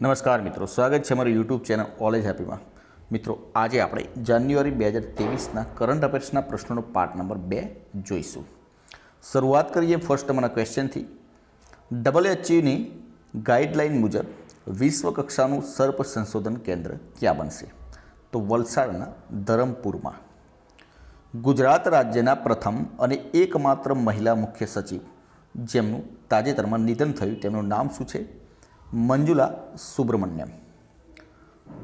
નમસ્કાર મિત્રો, સ્વાગત છે મારું યુટ્યુબ ચેનલ ઓલેજ હેપીમાં મિત્રો, આજે આપણે જાન્યુઆરી બે હજાર ત્રેવીસના કરંટ અફેર્સના પ્રશ્નોનો પાર્ટ નંબર બે જોઈશું. શરૂઆત કરીએ ફર્સ્ટ નંબરના ક્વેશ્ચનથી ડબલ્યુએચયુની ગાઈડલાઇન મુજબ વિશ્વ કક્ષાનું સર્પ સંશોધન કેન્દ્ર ક્યાં બનશે? તો વલસાડના ધરમપુરમાં. ગુજરાત રાજ્યના પ્રથમ અને એકમાત્ર મહિલા મુખ્ય સચિવ, જેમનું તાજેતરમાં નિધન થયું, તેમનું નામ શું છે? મંજુલા સુબ્રમણ્યમ.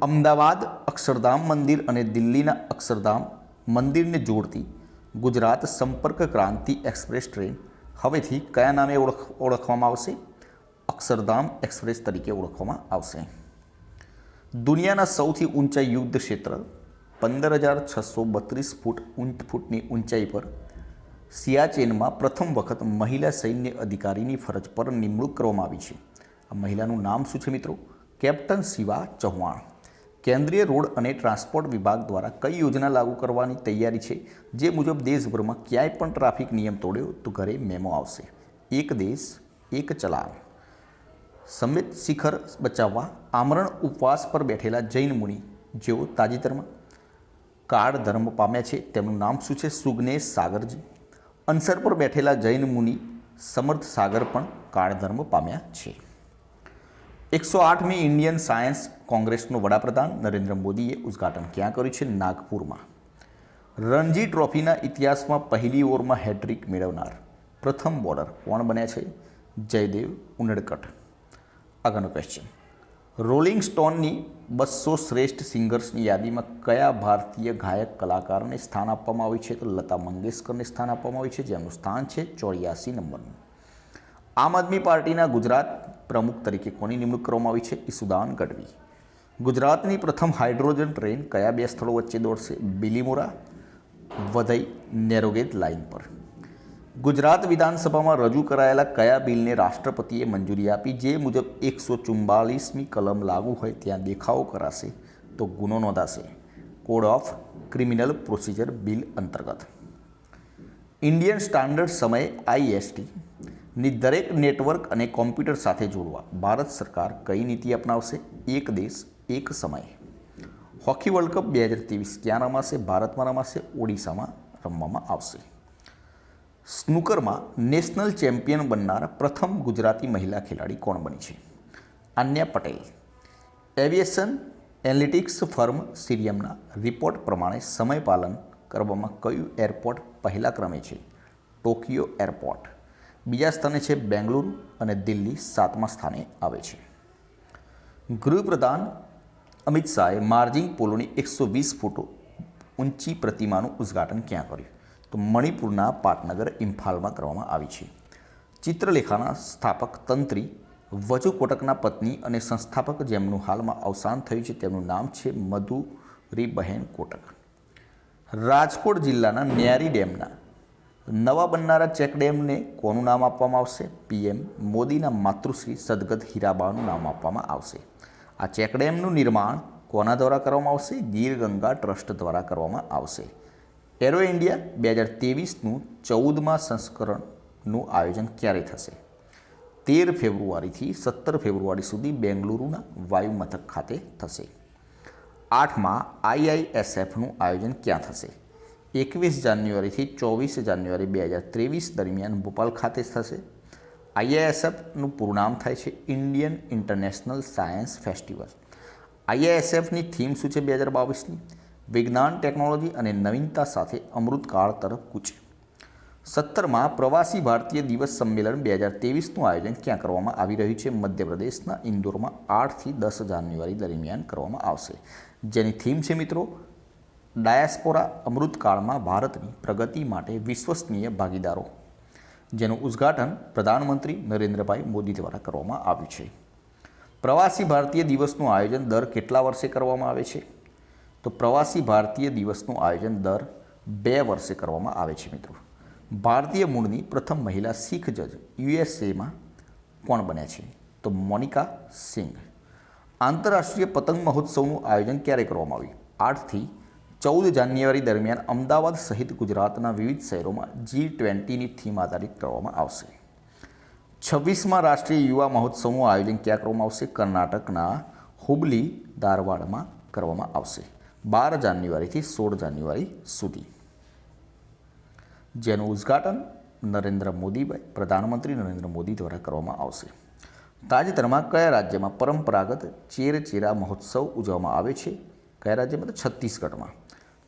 અમદાવાદ અક્ષરધામ મંદિર અને દિલ્હીના અક્ષરધામ મંદિરને જોડતી ગુજરાત સંપર્ક ક્રાંતિ એક્સપ્રેસ ટ્રેન હવેથી કયા નામે ઓળખ, ઓળખવામાં આવશે? અક્ષરધામ એક્સપ્રેસ તરીકે ઓળખવામાં આવશે. દુનિયાના સૌથી ઊંચા યુદ્ધ ક્ષેત્ર પંદર હજાર છસો બત્રીસ ફૂટ ઊંચ ફૂટની ઊંચાઈ પર સિયાચેનમાં પ્રથમ વખત મહિલા સૈન્ય અધિકારીની ફરજ પર નિમણૂક કરવામાં આવી છે. મહિલાનું નામ શું છે મિત્રો? કેપ્ટન શિવા ચૌહાણ. કેન્દ્રીય રોડ અને ટ્રાન્સપોર્ટ વિભાગ દ્વારા કઈ યોજના લાગુ કરવાની તૈયારી છે? જે મુજબ દેશભરમાં ક્યાંય પણ ટ્રાફિક નિયમ તોડ્યો તો ઘરે મેમો આવશે. એક દેશ, એક ચલાવ સમિત શિખર બચાવવા આમરણ ઉપવાસ પર બેઠેલા જૈન મુનિ, જેઓ તાજેતરમાં કાળ ધર્મ પામ્યા છે, તેમનું નામ શું છે? સુગ્નેશ સાગરજી. અનસર પર બેઠેલા જૈન મુનિ સમર્થ સાગર પણ કાળ ધર્મ પામ્યા છે. એકસો આઠમી ઇન્ડિયન સાયન્સ કોંગ્રેસનો વડાપ્રધાન નરેન્દ્ર મોદીએ ઉદ્ઘાટન ક્યાં કર્યું છે? નાગપુરમાં. રણજી ટ્રોફીના ઇતિહાસમાં પહેલી ઓવરમાં હેટ્રિક મેળવનાર પ્રથમ બોલર કોણ બન્યા છે? જયદેવ ઉનડકટ આગળનો ક્વેશ્ચન રોલિંગ સ્ટોનની બસો શ્રેષ્ઠ સિંગર્સની યાદીમાં કયા ભારતીય ગાયક કલાકારને સ્થાન આપવામાં આવ્યું છે? તો લતા મંગેશકરને સ્થાન આપવામાં આવ્યું છે, જેમનું સ્થાન છે ચોર્યાસી નંબરનું. આમ આદમી પાર્ટીના ગુજરાત પ્રમુખ તરીકે કોની નિમણૂક કરવામાં આવી છે? ઈસુદાન ગઢવી. ગુજરાતની પ્રથમ હાઇડ્રોજન ટ્રેન કયા બે સ્થળો વચ્ચે દોડશે? બિલીમોરા, વધઈ, નેરોગેજ લાઇન પર. ગુજરાત વિધાનસભામાં રજૂ કરાયેલા કયા બિલને રાષ્ટ્રપતિએ મંજૂરી આપી? જે મુજબ એકસો ચુમ્બાલીસમી કલમ લાગુ હોય ત્યાં દેખાવો કરાશે તો ગુનો નોંધાશે. Code of criminal procedure bill અંતર્ગત. ઇન્ડિયન સ્ટાન્ડર્ડ સમય આઈએસટી ની દરેક નેટવર્ક અને કોમ્પ્યુટર સાથે જોડવા ભારત સરકાર કઈ નીતિ અપનાવશે? એક દેશ, એક સમય. હોકી વર્લ્ડ કપ બે હજાર ત્રેવીસ ક્યાં રમાશે? ભારતમાં રમાશે, ઓડિશામાં રમવામાં આવશે. સ્નૂકરમાં નેશનલ ચેમ્પિયન બનનાર પ્રથમ ગુજરાતી મહિલા ખેલાડી કોણ બની છે? Anya Patel. Aviation analytics firm સિરિયમના report પ્રમાણે સમય પાલન કરવામાં કયું એરપોર્ટ પહેલા ક્રમે છે? Tokyo airport. બીજા સ્થાને છે બેંગલુરુ અને દિલ્હી સાતમા સ્થાને આવે છે. ગૃહપ્રધાન અમિત શાહે માર્જિંગ પોલોની એકસો વીસ ફૂટ ઊંચી પ્રતિમાનું ઉદ્ઘાટન ક્યાં કર્યું? તો મણિપુરના પાટનગર ઇમ્ફાલમાં કરવામાં આવી છે. ચિત્રલેખાના સ્થાપક તંત્રી, વજુ કોટકના પત્ની અને સંસ્થાપક જેમનું હાલમાં અવસાન થયું છે તેમનું નામ છે મધુરીબહેન કોટક. રાજકોટ જિલ્લાના ન્યારી ડેમના નવા બનનારા ચેકડેમને કોનું નામ આપવામાં આવશે? પીએમ મોદીના માતૃશ્રી સદગત હીરાબાનું નામ આપવામાં આવશે. આ ચેકડેમનું નિર્માણ કોના દ્વારા કરવામાં આવશે? ગીર ગંગા ટ્રસ્ટ દ્વારા કરવામાં આવશે. એરો ઇન્ડિયા બે હજાર ત્રેવીસનું ચૌદમાં સંસ્કરણનું આયોજન ક્યારે થશે? તેર ફેબ્રુઆરીથી સત્તર ફેબ્રુઆરી સુધી બેંગલુરુના વાયુ મથક ખાતે થશે. આઠમાં આઈઆઈએસએફનું આયોજન ક્યાં થશે? એકવીસ જાન્યુઆરીથી ચોવીસ જાન્યુઆરી બે હજાર ત્રેવીસ દરમિયાન ભોપાલ ખાતે થશે. આઈઆઈએસએફનું પૂરું નામ થાય છે ઇન્ડિયન ઇન્ટરનેશનલ સાયન્સ ફેસ્ટિવલ. આઈએએસએફની થીમ શું છે બે હજાર બાવીસની? વિજ્ઞાન, ટેકનોલોજી અને નવીનતા સાથે અમૃતકાળ તરફ કૂચ સત્તરમાં પ્રવાસી ભારતીય દિવસ સંમેલન બે હજાર ત્રેવીસનું આયોજન ક્યાં કરવામાં આવી રહ્યું છે? મધ્યપ્રદેશના ઇન્દોરમાં આઠથી દસ જાન્યુઆરી દરમિયાન કરવામાં આવશે. જેની થીમ છે મિત્રો ડાયાસ્પોરા અમૃતકાળમાં ભારતની પ્રગતિ માટે વિશ્વસનીય ભાગીદારો, જેનું ઉદ્ઘાટન પ્રધાનમંત્રી નરેન્દ્રભાઈ મોદી દ્વારા કરવામાં આવ્યું છે. પ્રવાસી ભારતીય દિવસનું આયોજન દર કેટલા વર્ષે કરવામાં આવે છે? તો પ્રવાસી ભારતીય દિવસનું આયોજન દર બે વર્ષે કરવામાં આવે છે, મિત્રો. ભારતીય મૂળની પ્રથમ મહિલા શીખ જજ યુએસએમાં કોણ બન્યા છે? તો મોનિકા સિંઘ. આંતરરાષ્ટ્રીય પતંગ મહોત્સવનું આયોજન ક્યારે કરવામાં આવ્યું? આઠથી ચૌદ જાન્યુઆરી દરમિયાન અમદાવાદ સહિત ગુજરાતના વિવિધ શહેરોમાં જી ટ્વેન્ટીની થીમ આધારિત કરવામાં આવશે. છવ્વીસમાં રાષ્ટ્રીય યુવા મહોત્સવનું આયોજન ક્યાં કરવામાં આવશે? કર્ણાટકના હુબલી, ધારવાડમાં કરવામાં આવશે. બાર જાન્યુઆરીથી સોળ જાન્યુઆરી સુધી. જેનું ઉદ્ઘાટન નરેન્દ્ર મોદીભાઈ, પ્રધાનમંત્રી નરેન્દ્ર મોદી દ્વારા કરવામાં આવશે. તાજેતરમાં કયા રાજ્યમાં પરંપરાગત ચેરચેરા મહોત્સવ ઉજવવામાં આવે છે? કયા રાજ્યમાં તો છત્તીસગઢમાં.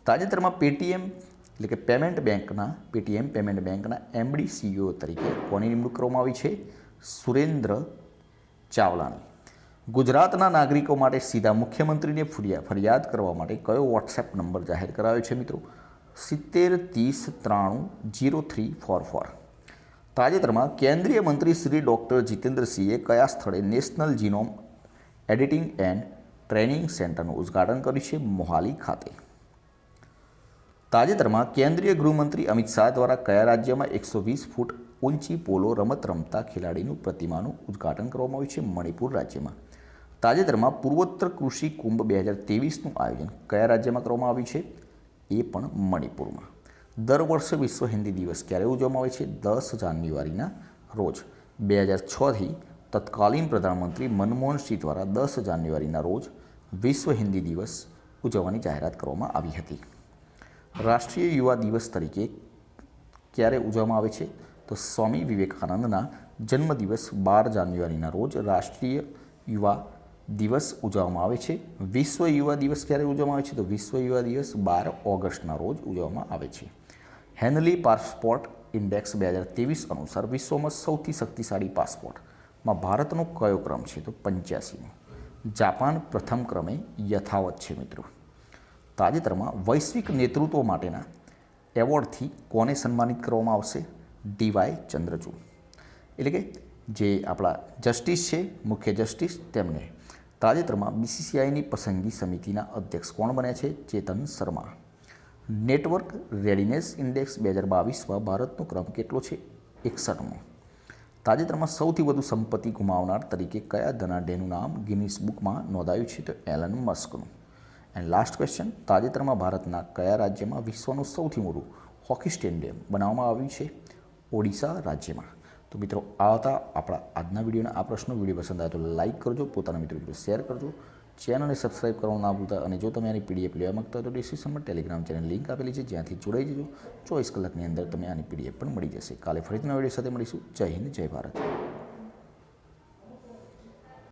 તાજેતરમાં પેટીએમ, એટલે કે પેમેન્ટ બેંકના, પેટીએમ પેમેન્ટ બેંકના એમડી સીઈઓ તરીકે કોની નિમણૂક કરવામાં આવી છે? સુરેન્દ્ર ચાવલાની. ગુજરાતના નાગરિકો માટે સીધા મુખ્યમંત્રીને ફરિયા, ફરિયાદ કરવા માટે કયો વોટ્સએપ નંબર જાહેર કરાયો છે મિત્રો? સિત્તેર, ત્રીસ, ત્રાણું, જીરો થ્રી, ફોર ફોર. તાજેતરમાં કેન્દ્રીય મંત્રી શ્રી ડૉક્ટર જીતેન્દ્રસિંહે કયા સ્થળે national genome editing and training સેન્ટરનું ઉદ્ઘાટન કર્યું છે મોહાલી ખાતે. તાજેતરમાં કેન્દ્રીય ગૃહમંત્રી અમિત શાહ દ્વારા કયા રાજ્યમાં એકસો વીસ ફૂટ ઊંચી પોલો રમત રમતા ખેલાડીનું પ્રતિમાનું ઉદ્ઘાટન કરવામાં આવ્યું છે મણિપુર રાજ્યમાં. તાજેતરમાં પૂર્વોત્તર કૃષિ કુંભ બે હજાર તેવીસનું આયોજન કયા રાજ્યમાં કરવામાં આવ્યું છે? એ પણ મણિપુરમાં. દર વર્ષે વિશ્વ હિન્દી દિવસ ક્યારે ઉજવવામાં આવે છે? દસ જાન્યુઆરીના રોજ. બે હજાર છથી તત્કાલીન પ્રધાનમંત્રી મનમોહન સિંહ દ્વારા દસ જાન્યુઆરીના રોજ વિશ્વ હિન્દી દિવસ ઉજવવાની જાહેરાત કરવામાં આવી હતી. રાષ્ટ્રીય યુવા દિવસ તરીકે ક્યારે ઉજવવામાં આવે છે? તો સ્વામી વિવેકાનંદના જન્મદિવસ બાર જાન્યુઆરીના રોજ રાષ્ટ્રીય યુવા દિવસ ઉજવવામાં આવે છે. વિશ્વ યુવા દિવસ ક્યારે ઉજવવામાં આવે છે? તો વિશ્વ યુવા દિવસ બાર ઓગસ્ટના રોજ ઉજવવામાં આવે છે. હેનલી પાસપોર્ટ ઇન્ડેક્સ બે હજાર ત્રેવીસ અનુસાર વિશ્વમાં સૌથી શક્તિશાળી પાસપોર્ટમાં ભારતનો કયો ક્રમ છે? તો પંચ્યાસીમો. જાપાન પ્રથમ ક્રમે યથાવત છે મિત્રો. તાજેતરમાં વૈશ્વિક નેતૃત્વ માટેના એવોર્ડથી કોને સન્માનિત કરવામાં આવશે? ડીવાય ચંદ્રચૂડ. એટલે કે જે આપણા જસ્ટિસ છે, મુખ્ય જસ્ટિસ, તેમને. તાજેતરમાં બીસીસીઆઈની પસંદગી સમિતિના અધ્યક્ષ કોણ બન્યા છે? Chetan Sharma. Network readiness index બે હજાર બાવીસમાં ભારતનો ક્રમ કેટલો છે? એકસઠમો. તાજેતરમાં સૌથી વધુ સંપત્તિ ગુમાવનાર તરીકે કયા ધનાઢ્યનું નામ ગિનિસ બુકમાં નોંધાયું છે તો એલન મસ્કનું. એન્ડ લાસ્ટ ક્વેશ્ચન તાજેતરમાં ભારતના કયા રાજ્યમાં વિશ્વનું સૌથી મોટું હોકી સ્ટેડિયમ બનાવવામાં આવ્યું છે? ઓડિશા રાજ્યમાં. તો મિત્રો, આ હતા આપણા આજના વિડીયોના આ પ્રશ્નો. વીડિયો પસંદ આવે તો લાઇક કરજો, પોતાના મિત્રો શેર કરજો. ચેનલને સબસ્ક્રાઇબ કરવાનું ના ભૂલતા અને જો તમે આની પીડીએફ લેવા માગતા તો ડિસ્ક્રિપ્શનમાં ટેલિગ્રામ ચેનલ લિંક આપેલી છે, જ્યાંથી જોડાઈ જજો. ચોવીસ કલાકની અંદર તમને આની પીડીએફ પણ મળી જશે. કાલે ફરીથી નવા સાથે મળીશું. જય હિન્દ, જય ભારત.